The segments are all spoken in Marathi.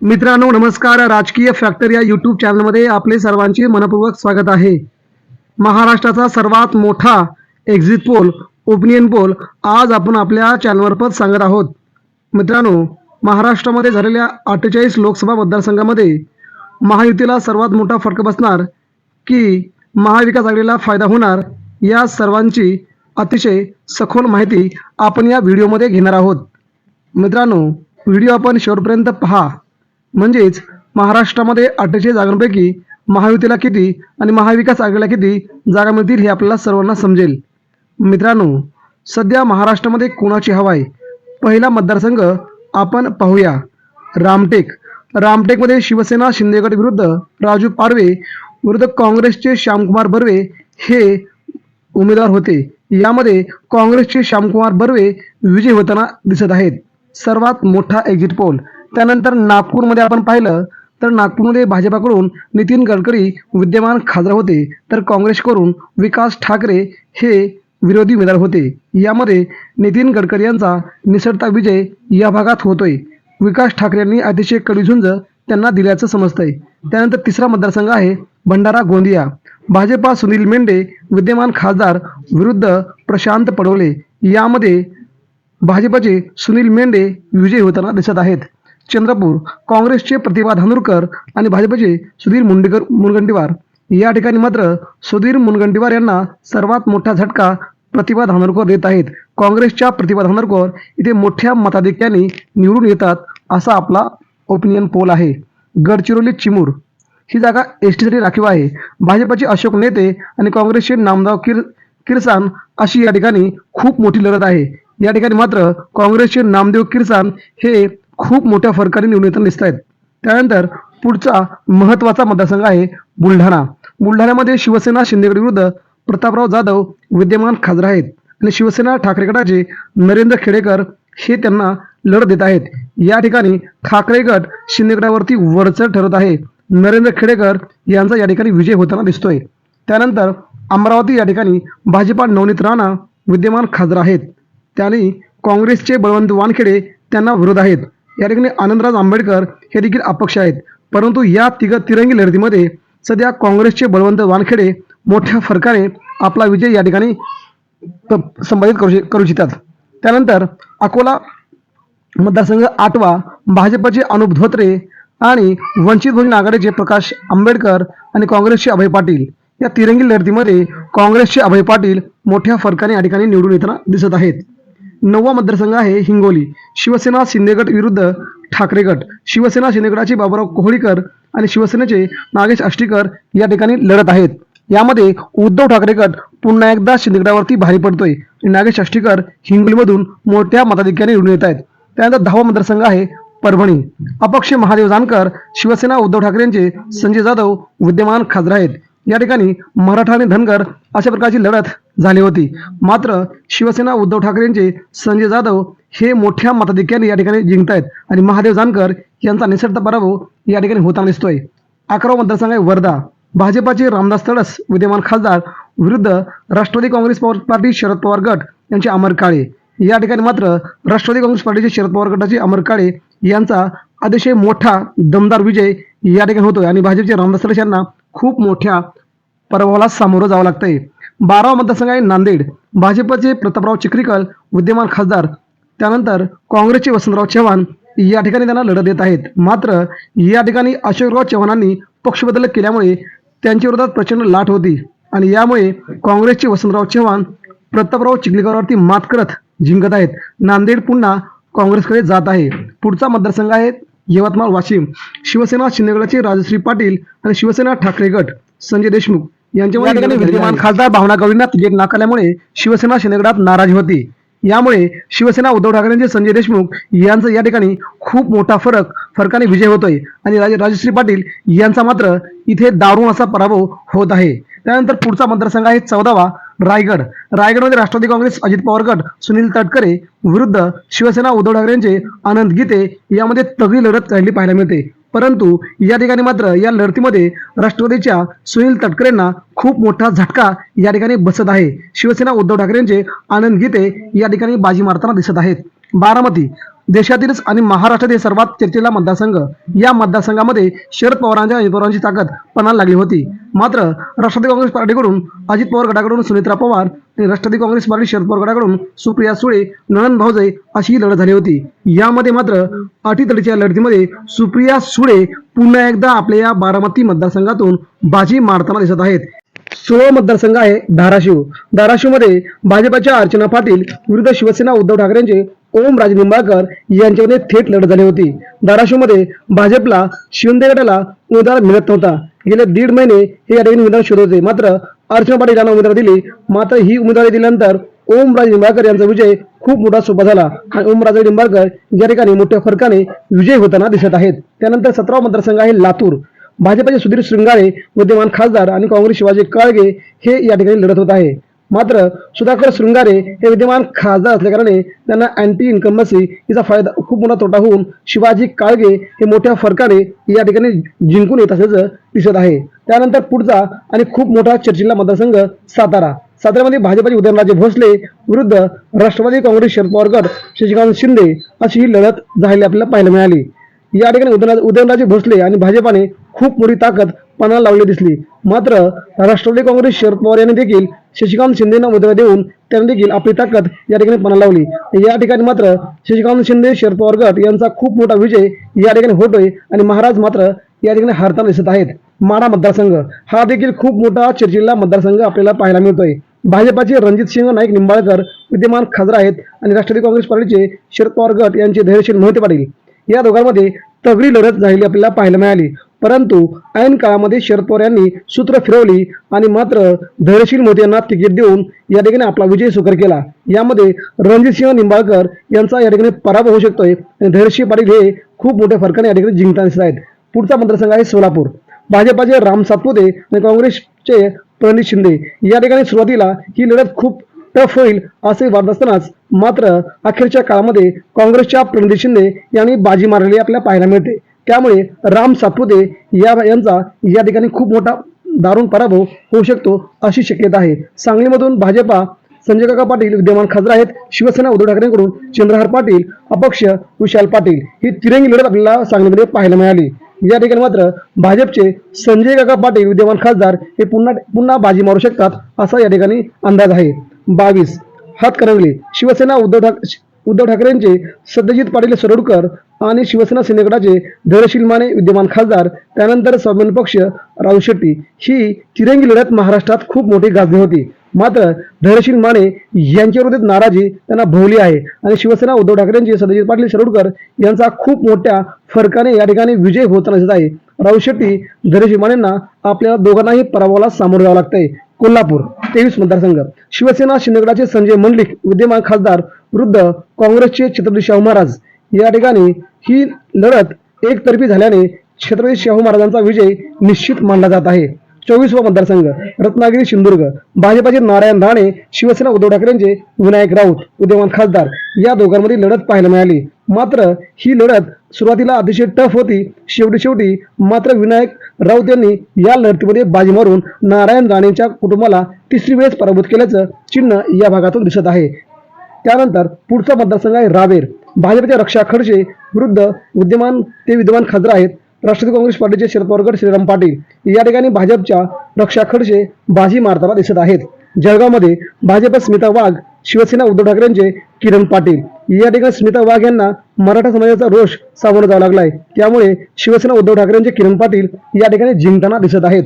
मित्रांनो नमस्कार. राजकीय फॅक्टर या यूट्यूब चॅनलमध्ये आपले सर्वांचे मनपूर्वक स्वागत आहे. महाराष्ट्राचा सर्वात मोठा एक्झिट पोल ओपिनियन पोल आज आपण आपल्या चॅनलमार्फत सांगत आहोत. मित्रांनो महाराष्ट्रामध्ये झालेल्या अठ्ठेचाळीस लोकसभा मतदारसंघामध्ये महायुतीला सर्वात मोठा फरक बसणार की महाविकास आघाडीला फायदा होणार या सर्वांची अतिशय सखोल माहिती आपण या व्हिडिओमध्ये घेणार आहोत. मित्रांनो व्हिडिओ आपण शेवटपर्यंत पहा. म्हणजेच महाराष्ट्रामध्ये अठ्ठेचाळीस जागांपैकी महायुतीला किती आणि महाविकास आघाडीला किती जागा मिळतील हे आपल्याला सर्वांना समजेल. मित्रांनो सध्या महाराष्ट्रामध्ये कोणाची हवा आहे पहिला मतदारसंघ आपण पाहूया. रामटेक. रामटेकमध्ये शिवसेना शिंदेगड विरुद्ध राजू पारवे विरुद्ध काँग्रेसचे श्यामकुमार बर्वे हे उमेदवार होते. यामध्ये काँग्रेसचे श्यामकुमार बर्वे विजयी होताना दिसत आहेत. सर्वात मोठा एक्झिट पोल त्यानंतर नागपूरमध्ये आपण पाहिलं तर नागपूरमध्ये भाजपाकडून नितीन गडकरी विद्यमान खासदार होते. तर काँग्रेसकडून विकास ठाकरे हे विरोधी उमेदवार होते. यामध्ये नितीन गडकरी यांचा निसटता विजय या भागात होतोय. विकास ठाकरे यांनी अतिशय कडी झुंज त्यांना दिल्याचं समजतंय. त्यानंतर तिसरा मतदारसंघ आहे भंडारा गोंदिया. भाजपा सुनील मेंढे विद्यमान खासदार विरुद्ध प्रशांत पडवले. यामध्ये भाजपचे सुनील मेंढे विजयी होताना दिसत आहेत. चंद्रपूर काँग्रेसचे प्रतिभा धानोरकर आणि भाजपचे सुधीर मुंडेकर मुनगंटीवार. या ठिकाणी मात्र सुधीर मुनगंटीवार यांना सर्वात मोठा झटका प्रतिभा धानोरकर देत आहेत. काँग्रेसच्या प्रतिभा धानोरकर इथे मोठ्या मताधिक्याने निवडून येतात असा आपला ओपिनियन पोल आहे. गडचिरोली चिमूर. ही जागा एस टीसाठी राखीव आहे. भाजपचे अशोक नेते आणि काँग्रेसचे नामदाव किर किरसान अशी या ठिकाणी खूप मोठी लढत आहे. या ठिकाणी मात्र काँग्रेसचे नामदेव किरसान हे खूप मोठ्या फरकाने निवडून येताना दिसत आहेत. त्यानंतर पुढचा महत्त्वाचा मतदारसंघ आहे बुलढाणा. बुलढाण्यामध्ये शिवसेना शिंदेगड विरुद्ध प्रतापराव जाधव विद्यमान खासदार आहेत. आणि शिवसेना ठाकरे गटाचे नरेंद्र खेडेकर हे त्यांना लढत देत आहेत. या ठिकाणी ठाकरे गट शिंदेगडावरती वरचढ ठरत आहे. नरेंद्र खेडेकर यांचा या ठिकाणी विजय होताना दिसतोय. त्यानंतर अमरावती या ठिकाणी भाजपा नवनीत राणा विद्यमान खासदार आहेत. त्यांनी काँग्रेसचे बळवंत वानखेडे त्यांना विरोध आहेत. या ठिकाणी आनंदराज आंबेडकर हे देखील अपक्ष आहेत. परंतु या तिघ तिरंगी लढतीमध्ये सध्या काँग्रेसचे बळवंत वानखेडे मोठ्या फरकाने आपला विजय या ठिकाणी संबोधित संपादित करू करू इच्छितात त्यानंतर अकोला मतदारसंघ आठवा भाजपचे अनुप धोत्रे आणि वंचित बहुजन आघाडीचे प्रकाश आंबेडकर आणि काँग्रेसचे अभय पाटील या तिरंगी लढतीमध्ये काँग्रेसचे अभय पाटील मोठ्या फरकाने या ठिकाणी निवडून येताना दिसत आहेत. नववा मतदारसंघ आहे हिंगोली. शिवसेना शिंदेगट विरुद्ध ठाकरे गट. शिवसेना शिंदेगडाचे बाबुराव कोहळीकर आणि शिवसेनेचे नागेश आष्टीकर या ठिकाणी लढत आहेत. यामध्ये उद्धव ठाकरे गट पुन्हा एकदा शिंदेगडावरती भारी पडतोय नागेश आष्टीकर हिंगोलीमधून मोठ्या मताधिक्याने निवडून येत आहेत. त्यानंतर दहावा मतदारसंघ आहे परभणी. अपक्ष महादेव जानकर शिवसेना उद्धव ठाकरेंचे संजय जाधव विद्यमान खासदार आहेत. या ठिकाणी मराठा आणि धनगर अशा प्रकारची लढत झाली होती. मात्र शिवसेना उद्धव ठाकरेंचे संजय जाधव हे मोठ्या मताधिक्याने या ठिकाणी जिंकत आहेत आणि महादेव जानकर यांचा निसर्ग पराभव या ठिकाणी होताना दिसतोय. अकरावा मतदारसंघ आहे वर्धा भाजपाचे रामदास तडस विद्यमान खासदार विरुद्ध राष्ट्रवादी काँग्रेस पार्टी शरद पवार गट यांचे अमर काळे. या ठिकाणी मात्र राष्ट्रवादी काँग्रेस पार्टीचे शरद पवार गटाचे अमर काळे यांचा अतिशय मोठा दमदार विजय या ठिकाणी होतोय आणि भाजपचे रामदास तडस यांना खूप मोठ्या पराभवाला सामोरं जावं लागतंय. बारावा मतदारसंघ आहे नांदेड. भाजपचे प्रतापराव चिखलीकर विद्यमान खासदार त्यानंतर काँग्रेसचे वसंतराव चव्हाण या ठिकाणी त्यांना लढत देत आहेत. मात्र या ठिकाणी अशोकराव चव्हाणांनी पक्षबदल केल्यामुळे त्यांच्या विरोधात प्रचंड लाट होती आणि यामुळे काँग्रेसचे वसंतराव चव्हाण प्रतापराव चिखलीकरवरती मात करत जिंकत आहेत. नांदेड पुन्हा काँग्रेसकडे जात आहे. पुढचा मतदारसंघ आहे यवतमाळ वाशिम. शिवसेना शिंदेगडाचे राजश्री पाटील आणि शिवसेना ठाकरे गट. संजय देशमुख यांच्यामुळे या ठिकाणी विद्यमान खासदार भावना गवळींना तिकीट नाकारल्यामुळे शिवसेना शिंदेगडात नाराजी होती. यामुळे शिवसेना उद्धव ठाकरेंचे संजय देशमुख यांचा या ठिकाणी खूप मोठा फरक फरकाने विजय होतोय. आणि राज राजश्री पाटील यांचा मात्र इथे दारुण असा पराभव होत आहे. त्यानंतर पुढचा मतदारसंघ आहे चौदावा रायगड. रायगडमध्ये राष्ट्रवादी काँग्रेस अजित पवार गट सुनील तटकरे विरुद्ध शिवसेना उद्धव ठाकरेंचे आनंद गीते यामध्ये तगडी लढत झालेली पाहायला मिळते. परंतु या ठिकाणी मात्र या लढतीमध्ये राष्ट्रवादीच्या सुनील तटकरेंना खूप मोठा झटका या ठिकाणी बसत आहे. शिवसेना उद्धव ठाकरेंचे आनंद गीते या ठिकाणी बाजी मारताना दिसत आहेत. बारामती देशातीलच आणि महाराष्ट्रातील सर्वात चर्चेला मतदारसंघ. या मतदारसंघामध्ये शरद पवारांच्या अजित पवारांची ताकद पणाला लागली होती. मात्र राष्ट्रवादी काँग्रेस पार्टीकडून अजित पवार गटाकडून सुनित्रा पवार आणि राष्ट्रवादी काँग्रेस पार्टी शरद पवार गटाकडून सुप्रिया सुळे नळन भाऊजय अशी लढत झाली होती. यामध्ये मात्र अटीतडीच्या लढतीमध्ये सुप्रिया सुळे पुन्हा एकदा आपल्या या बारामती मतदारसंघातून बाजी मारताना दिसत आहेत. सोळा मतदारसंघ आहे धाराशिव. धाराशिवमध्ये भाजपच्या अर्चना पाटील विरुद्ध शिवसेना उद्धव ठाकरेंचे ओम राज निंबाळकर यांच्यामध्ये थेट लढत झाली होती. धाराशिवमध्ये भाजपला शिंदे गटाला उमेदवार मिळत नव्हता. गेले दीड महिने हे या ठिकाणी उमेदवार शोधत होते. मात्र अर्चना पाटील यांना उमेदवारी दिली. मात्र ही उमेदवारी दिल्यानंतर ओमराज निंबाळकर यांचा विजय खूप मोठा सोपा झाला आणि ओमराजे निंबाळकर या ठिकाणी मोठ्या फरकाने विजय होताना दिसत आहेत. त्यानंतर सतरा मतदारसंघ आहे लातूर. भाजपचे सुधीर शृंगारे विद्यमान खासदार आणि काँग्रेस शिवाजी काळगे हे या ठिकाणी लढत होत आहे. मात्र सुधाकर शृंगारे हे विद्यमान खासदार असल्याकारणे त्यांना अँटी इन्कम्बन्सी हिचा फायदा खूप मोठा तोटा होऊन शिवाजी काळगे हे मोठ्या फरकाने या ठिकाणी जिंकून येत असल्याचं दिसत आहे. त्यानंतर पुढचा आणि खूप मोठा चर्चिला मतदारसंघ सातारा. साताऱ्यामध्ये भाजपचे उदयनराजे भोसले विरुद्ध राष्ट्रवादी काँग्रेस शरद पवार गट शशिकांत शिंदे अशी ही लढत झालेली आपल्याला पाहायला मिळाली. या ठिकाणी उदयनराजे उदयनराजे भोसले आणि भाजपाने खूप मोठी ताकद पणाला लावली दिसली. मात्र राष्ट्रवादी काँग्रेस शरद पवार यांनी देखील शशिकांत शिंदेना उमेदवारी देऊन त्यांनी देखील आपली ताकद या ठिकाणी पणाला लावली. या ठिकाणी मात्र शशिकांत शिंदे शरद पवार गट यांचा खूप मोठा विजय या ठिकाणी होतोय आणि महाराज मात्र या ठिकाणी हारताना दिसत आहेत. माडा मतदारसंघ हा देखील खूप मोठा चर्चिल्ला मतदारसंघ आपल्याला पाहायला मिळतोय. भाजपाचे रणजित सिंह नाईक निंबाळकर विद्यमान खासदार आहेत आणि राष्ट्रवादी काँग्रेस पार्टीचे शरद पवार गट यांचे धैर्यशील मोहिते पाटील. या दोघांमध्ये तगडी लढत झालेली आपल्याला पाहायला मिळाली. परंतु ऐन काळामध्ये शरद पवार यांनी सूत्र फिरवली आणि मात्र धैर्यशील मोदी यांना तिकीट देऊन या ठिकाणी आपला विजय सुकर केला. यामध्ये रणजितसिंह निंबाळकर यांचा या ठिकाणी पराभव होऊ शकतोय. आणि धैर्यशील पाटील हे खूप मोठ्या फरकाने या ठिकाणी जिंकताना दिसत आहेत. पुढचा मतदारसंघ आहे सोलापूर. भाजपाचे राम सातपुते आणि काँग्रेसचे प्रणित शिंदे या ठिकाणी सुरुवातीला ही लढत खूप टफ होईल असे वाटत असतानाच मात्र अखेरच्या काळामध्ये काँग्रेसच्या प्रणित शिंदे यांनी बाजी मारलेली आपल्याला पाहायला मिळते. त्यामुळे राम सातपुते या यांचा या ठिकाणी खूप मोठा दारुण पराभव होऊ शकतो अशी शक्यता आहे. सांगलीमधून भाजपा संजय काका पाटील विद्यमान खासदार आहेत शिवसेना उद्धव ठाकरेंकडून चंद्रहार पाटील अपक्ष विशाल पाटील ही तिरंगी लढत आपल्याला सांगलीमध्ये पाहायला मिळाली. या ठिकाणी मात्र भाजपचे संजय काका पाटील विद्यमान खासदार हे पुन्हा पुन्हा बाजी मारू शकतात असा या ठिकाणी अंदाज आहे. बावीस. हातकणंगले शिवसेना उद्धव ठाक उद्धव ठाकरेंचे सत्यजित पाटील सरोडकर आणि शिवसेना सेनेगटाचे धैर्यशील माने विद्यमान खासदार त्यानंतर स्वाभिमान पक्ष राहुल शेट्टी. ही तिरंगी लढ्यात महाराष्ट्रात खूप मोठी गाजली होती. मात्र धैर्यशील माने यांच्याविरोधात नाराजी त्यांना भोवली आहे. आणि शिवसेना उद्धव ठाकरेंचे सत्यजित पाटील सरोडकर यांचा खूप मोठ्या फरकाने या ठिकाणी विजय होताना दिसत आहे. राहू शेट्टी धैर्यशील मानेंना आपल्या दोघांनाही पराभवाला सामोरं जावं लागतंय. कोल्हापूर तेवीस मतदारसंघ. शिवसेना शिंदेगडाचे संजय मंडलिक विद्यमान खासदार विरुद्ध काँग्रेसचे छत्रपती शाहू महाराज. या ठिकाणी ही लढत एकतर्फी झाल्याने छत्रपती शाहू महाराजांचा विजय निश्चित मानला जात आहे. चोवीसवा मतदारसंघ रत्नागिरी सिंधुदुर्ग भाजपाचे नारायण राणे शिवसेना उद्धव ठाकरेंचे विनायक राऊत विद्यमान खासदार या दोघांमध्ये लढत पाहायला मिळाली. मात्र ही लढत सुरुवातीला अतिशय टफ होती. शेवटी शेवटी मात्र विनायक राऊत यांनी या लढतीमध्ये बाजी मारून नारायण राणेंच्या कुटुंबाला तिसरी वेळेस पराभूत केल्याचं चिन्ह या भागातून दिसत आहे. त्यानंतर पुढचा मतदारसंघ आहे रावेर. भाजपच्या रक्षा खडसे विरुद्ध विद्यमान ते विद्यमान खासदार आहेत राष्ट्रवादी काँग्रेस पार्टीचे शरद पवार गट श्रीराम पाटील. या ठिकाणी भाजपच्या रक्षा खडसे बाजी मारताना दिसत आहेत. जळगावमध्ये भाजप स्मिता वाघ शिवसेना उद्धव ठाकरेंचे किरण पाटील. या ठिकाणी स्मिता वाघ यांना मराठा समाजाचा रोष सामोरा जावं लागलाय. त्यामुळे शिवसेना उद्धव ठाकरेंचे किरण पाटील या ठिकाणी जिंकताना दिसत आहेत.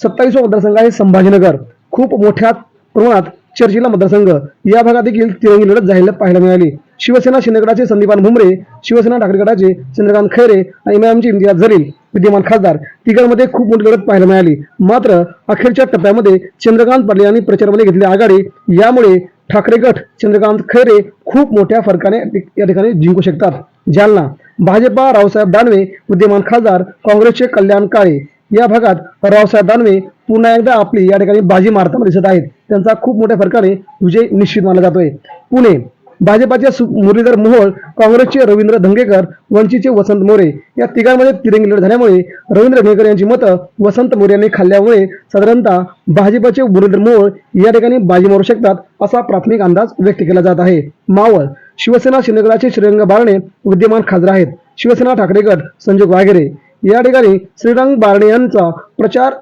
सत्तावीसवा मतदारसंघ आहे संभाजीनगर. खूप मोठ्या प्रमाणात चर्चिला मतदारसंघ या भागात देखील तिरंगी लढत जाहीर पाहायला मिळाली. शिवसेना शिंदेगडाचे संदीपान भुमरे शिवसेना ठाकरे गटाचे चंद्रकांत खैरे आणि इमामची इम्तियाज जलील विद्यमान खासदार तिघांमध्ये खूप मोठी लढत पाहायला मिळाली. मात्र अखेरच्या टप्प्यामध्ये चंद्रकांत पाटील यांनी प्रचारमध्ये घेतली आघाडी. यामुळे ठाकरे गट चंद्रकांत खैरे खूप मोठ्या फरकाने या ठिकाणी जिंकू शकतात. जालना भाजपा रावसाहेब दानवे विद्यमान खासदार काँग्रेसचे कल्याण काळे या भागात रावसाहेब दानवे पुन्हा एकदा आपली या ठिकाणी बाजी मारताना दिसत आहेत. त्यांचा खूप मोठ्या फरकाने विजय निश्चित मानला जातोय. पुणे भाजपाचे सु- मुरलीधर मोहोळ काँग्रेसचे रवींद्र धंगेकर वंचितचे वसंत मोरे या तिघांमध्ये तिरंगी लढ झाल्यामुळे रवींद्र धंगेकर यांची मतं वसंत मोरे यांनी खाल्ल्यामुळे साधारणतः भाजपचे मुरलीधर मोहोळ या ठिकाणी बाजी मारू शकतात असा प्राथमिक अंदाज व्यक्त केला जात आहे. मावळ शिवसेना शिंदेगडाचे श्रीरंग बारणे विद्यमान खासदार आहेत. शिवसेना ठाकरे गट संजोग वाघेरे. या ठिकाणी श्रीरंग बारणे यांचा प्रचार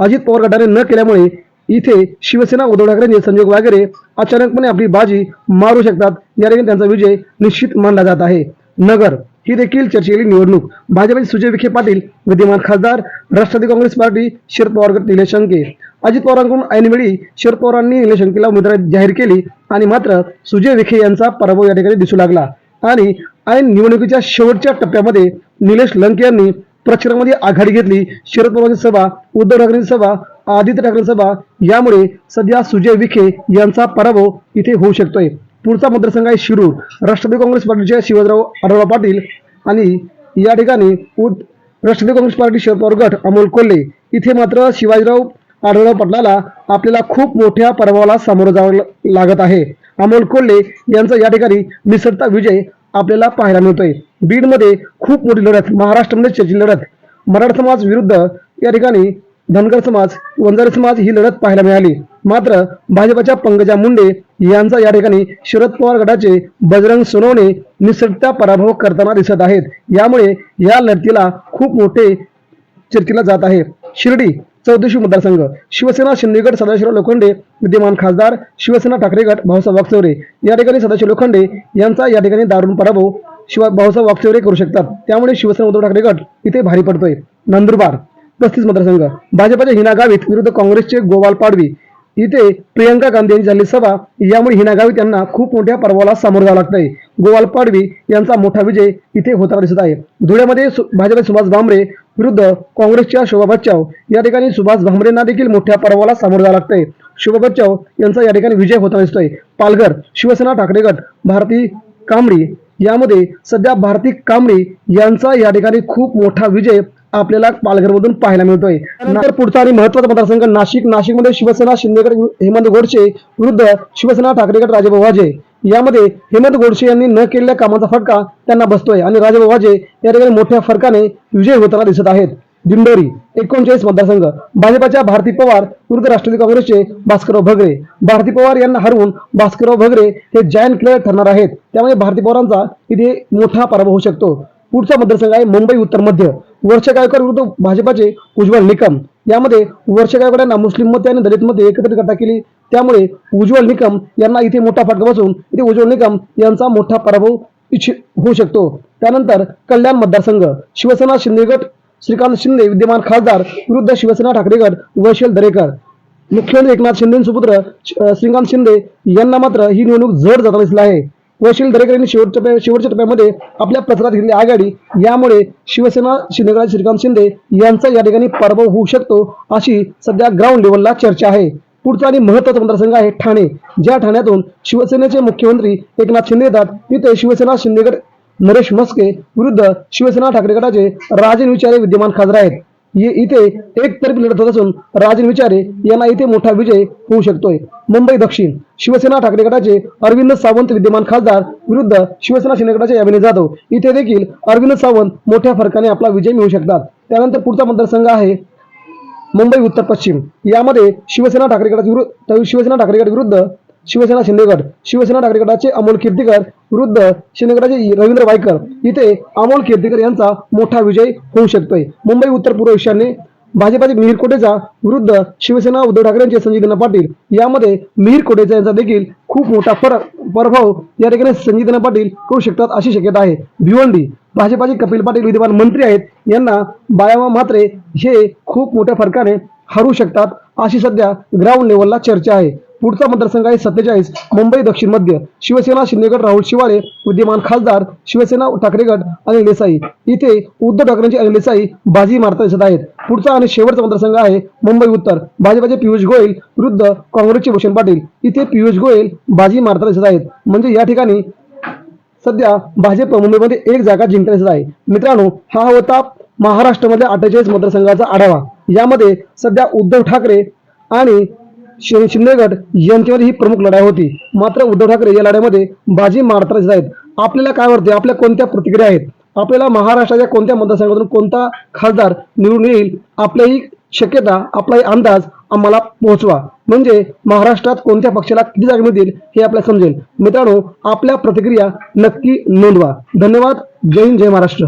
अजित पवार गटाने न केल्यामुळे इथे शिवसेना उद्धव ठाकरेंचे संजोग वगैरे अचानकपणे आपली बाजी मारू शकतात. या ठिकाणी त्यांचा विजय निश्चित मानला जात आहे. नगर ही देखील चर्चेली निवडणूक भाजपचे सुजय विखे पाटील विद्यमान खासदार राष्ट्रवादी काँग्रेस पार्टी शरद पवार गट निलेश शंके अजित पवारांकडून ऐनवेळी शरद पवारांनी निलेश शंकेला उमेदवारी जाहीर केली आणि मात्र सुजय विखे यांचा पराभव या ठिकाणी दिसू लागला. आणि ऐन निवडणुकीच्या शेवटच्या टप्प्यामध्ये निलेश लंके यांनी प्रचारामध्ये आघाडी घेतली. शरद पवारांची सभा उद्धव ठाकरेंची सभा आदित्य ठाकरे सभा यामुळे सध्या सुजय विखे यांचा पराभव इथे होऊ शकतोय. पुढचा मतदारसंघ आहे शिरूर. राष्ट्रवादी काँग्रेस पार्टीचे शिवाजीराव आढळराव पाटील आणि या ठिकाणी उद- राष्ट्रवादी काँग्रेस पार्टी शरद पवार गट अमोल कोल्हे. इथे मात्र शिवाजीराव आढळराव पाटलाला आपल्याला खूप मोठ्या पराभवाला सामोरं जावं लागत आहे. अमोल कोल्हे यांचा या ठिकाणी निसटता विजय आपल्याला पाहायला मिळतोय. बीडमध्ये खूप मोठी लढत महाराष्ट्रामध्ये चर्चित लढत. मराठा समाज विरुद्ध या ठिकाणी धनगर समाज वंजारी समाज ही लढत पाहायला मिळाली. मात्र भाजपच्या पंकजा मुंडे यांचा या ठिकाणी शरद पवार गटाचे बजरंग सोनवणे निसटता पराभव करताना दिसत आहेत. यामुळे या लढतीला खूप मोठे चर्चेला जात आहे. शिर्डी चौदशी मतदारसंघ. शिवसेना शिंदेगड सदाशिवराव लोखंडे विद्यमान खासदार शिवसेना ठाकरे गट भाऊसाहेब वागचौरे या ठिकाणी सदाशिव लोखंडे यांचा या ठिकाणी दारुण पराभव शिवा भाऊसाहेब वागचौरे करू शकतात. त्यामुळे शिवसेना उद्धव ठाकरे गट इथे भारी पडतोय. नंदुरबार पस्तीस मतदारसंघ. भाजपच्या हिना गावित विरुद्ध काँग्रेसचे गोवाल पाडवी. इथे प्रियंका गांधी यांची झाली सभा यामुळे हिना गावित यांना खूप मोठ्या पर्वाला सामोरं जावं लागतंय. गोवाल पाडवी यांचा मोठा विजय इथे होताना दिसत आहे. धुळ्यामध्ये भाजपचे सुभाष भामरे विरुद्ध काँग्रेसच्या शोभा बच्चाव या ठिकाणी सुभाष भामरेंना देखील मोठ्या पर्वाला सामोरं जावं लागतंय. शोभा बच्चाव यांचा या ठिकाणी विजय होताना दिसतोय. पालघर शिवसेना ठाकरे गट भारती कांबळी यामध्ये सध्या भारती कांबळी यांचा या ठिकाणी खूप मोठा विजय आपल्याला पालघरमधून पाहायला मिळतोय. नंतर पुढचा आणि महत्त्वाचा मतदारसंघ नाशिक नाशिकमध्ये शिवसेना शिंदेगड हेमंत गोडसे विरुद्ध शिवसेना ठाकरेगड राजेभाऊ वाजे यामध्ये हेमंत गोडसे यांनी न केलेल्या कामाचा फटका त्यांना बसतोय. आणि राजेभाऊ या ठिकाणी मोठ्या फरकाने विजय होताना दिसत आहेत. दिंडोरी एकोणचाळीस मतदारसंघ भाजपच्या भारती पवार विरुद्ध राष्ट्रवादी काँग्रेसचे भास्करराव भगरे. भारती पवार यांना हरवून भास्करराव भगरे हे जायंट प्लेअर ठरणार आहेत. त्यामुळे भारती पवारांचा इथे मोठा पराभव होऊ शकतो. पुढचा मतदारसंघ आहे मुंबई उत्तर मध्य. वर्ष गायकर विरुद्ध भाजपाचे उज्ज्वल निकम. यामध्ये वर्ष गायकवाड यांना मुस्लिम मते आणि दलित मध्ये एकत्रित गटा केली त्यामुळे उज्ज्वल निकम यांना इथे मोठा फटका बसून इथे उज्ज्वल निकम यांचा मोठा पराभव इच्छि- होऊ शकतो. त्यानंतर कल्याण मतदारसंघ शिवसेना शिंदेगड श्रीकांत शिंदे विद्यमान खासदार विरुद्ध शिवसेना ठाकरेगड वैशल दरेकर. मुख्यमंत्री एकनाथ शिंदे सुपुत्र श्रीकांत शिंदे यांना मात्र ही निवडणूक जड जाताना दिसला आहे. वैशिल दरेकर यांनी शेवटच्या शेवटच्या टप्प्यामध्ये आपल्या प्रचारात घेतली आघाडी यामुळे शिवसेना शिंदेगड श्रीकांत शिंदे यांचा या ठिकाणी पराभव होऊ शकतो अशी सध्या ग्राउंड लेवलला चर्चा आहे. पुढचा आणि महत्त्वाचा मतदारसंघ आहे ठाणे. ज्या ठाण्यातून शिवसेनेचे मुख्यमंत्री एकनाथ शिंदे येतात तिथे शिवसेना शिंदेगड नरेश मस्के विरुद्ध शिवसेना ठाकरे गटाचे राजन विचारे विद्यमान खासदार आहेत. ये- इथे एकतर्फी लढत होत असून राजन विचारे यांना इथे मोठा विजय होऊ शकतोय. मुंबई दक्षिण शिवसेना ठाकरे गटाचे अरविंद सावंत विद्यमान खासदार विरुद्ध शिवसेना शिंदे गटाचे यामिनी जाधव. इथे देखील अरविंद सावंत मोठ्या फरकाने आपला विजय मिळू शकतात. त्यानंतर पुढचा मतदारसंघ आहे मुंबई उत्तर पश्चिम. यामध्ये शिवसेना ठाकरे गटाचे विरुद्ध शिवसेना ठाकरे गट विरुद्ध शिवसेना शिंदेगड शिवसेना ठाकरे गटाचे अमोल कीर्तीकर विरुद्ध शिंदे गटाचे रवींद्र वायकर. इथे अमोल कीर्तीकर यांचा मोठा विजय होऊ शकतोय. मुंबई उत्तर पूर्व ईशान्य भाजपाचे मिहीर कोटेचा विरुद्ध शिवसेना उद्धव ठाकरे यांचे संजय पाटील. यामध्ये मिहीर कोटेचा यांचा देखील खूप मोठा फरक प्रभाव या ठिकाणी संजय पाटील करू शकतात अशी शक्यता आहे. भिवंडी भाजपाचे कपिल पाटील विद्यमान मंत्री आहेत. यांना बाळामा मात्रे हे खूप मोठ्या फरकाने हरू शकतात अशी सध्या ग्राउंड लेवलला चर्चा आहे. पुढचा मतदारसंघ आहे सत्तेचाळीस मुंबई दक्षिण मध्य. शिवसेना शिंदेगड राहुल शिवाळे विद्यमान खासदार शिवसेना ठाकरेगड अनिल देसाई इथे उद्धव ठाकरेंची अनिल देसाई बाजी मारता दिसत आहेत. पुढचा आणि शेवटचा मतदारसंघ आहे मुंबई उत्तर. भाजपाचे पियुष गोयल विरुद्ध काँग्रेसचे भूषण पाटील. इथे पियुष गोयल बाजी मारता दिसत आहेत. म्हणजे या ठिकाणी सध्या भाजप मुंबईमध्ये एक जागा जिंकण्यात आहे. मित्रांनो हा होता महाराष्ट्रामध्ये अठ्ठेचाळीस मतदारसंघाचा आढावा. यामध्ये सध्या उद्धव ठाकरे आणि शिंदेगड यांच्यामध्ये ही प्रमुख लढाई होती. मात्र उद्धव ठाकरे या लढाईमध्ये बाजी मारताना दिसत आहेत. आपल्याला काय वाटते आपल्या कोणत्या प्रतिक्रिया आहेत? आपल्याला महाराष्ट्राच्या कोणत्या मतदारसंघातून कोणता खासदार निवडून येईल? आपल्याही शक्यता आपलाही अंदाज आम्हाला पोहोचवा. म्हणजे महाराष्ट्रात कोणत्या पक्षाला किती जागा मिळतील हे आपल्याला समजेल. मित्रांनो आपल्या प्रतिक्रिया नक्की नोंदवा. धन्यवाद. जय हिंद जय महाराष्ट्र.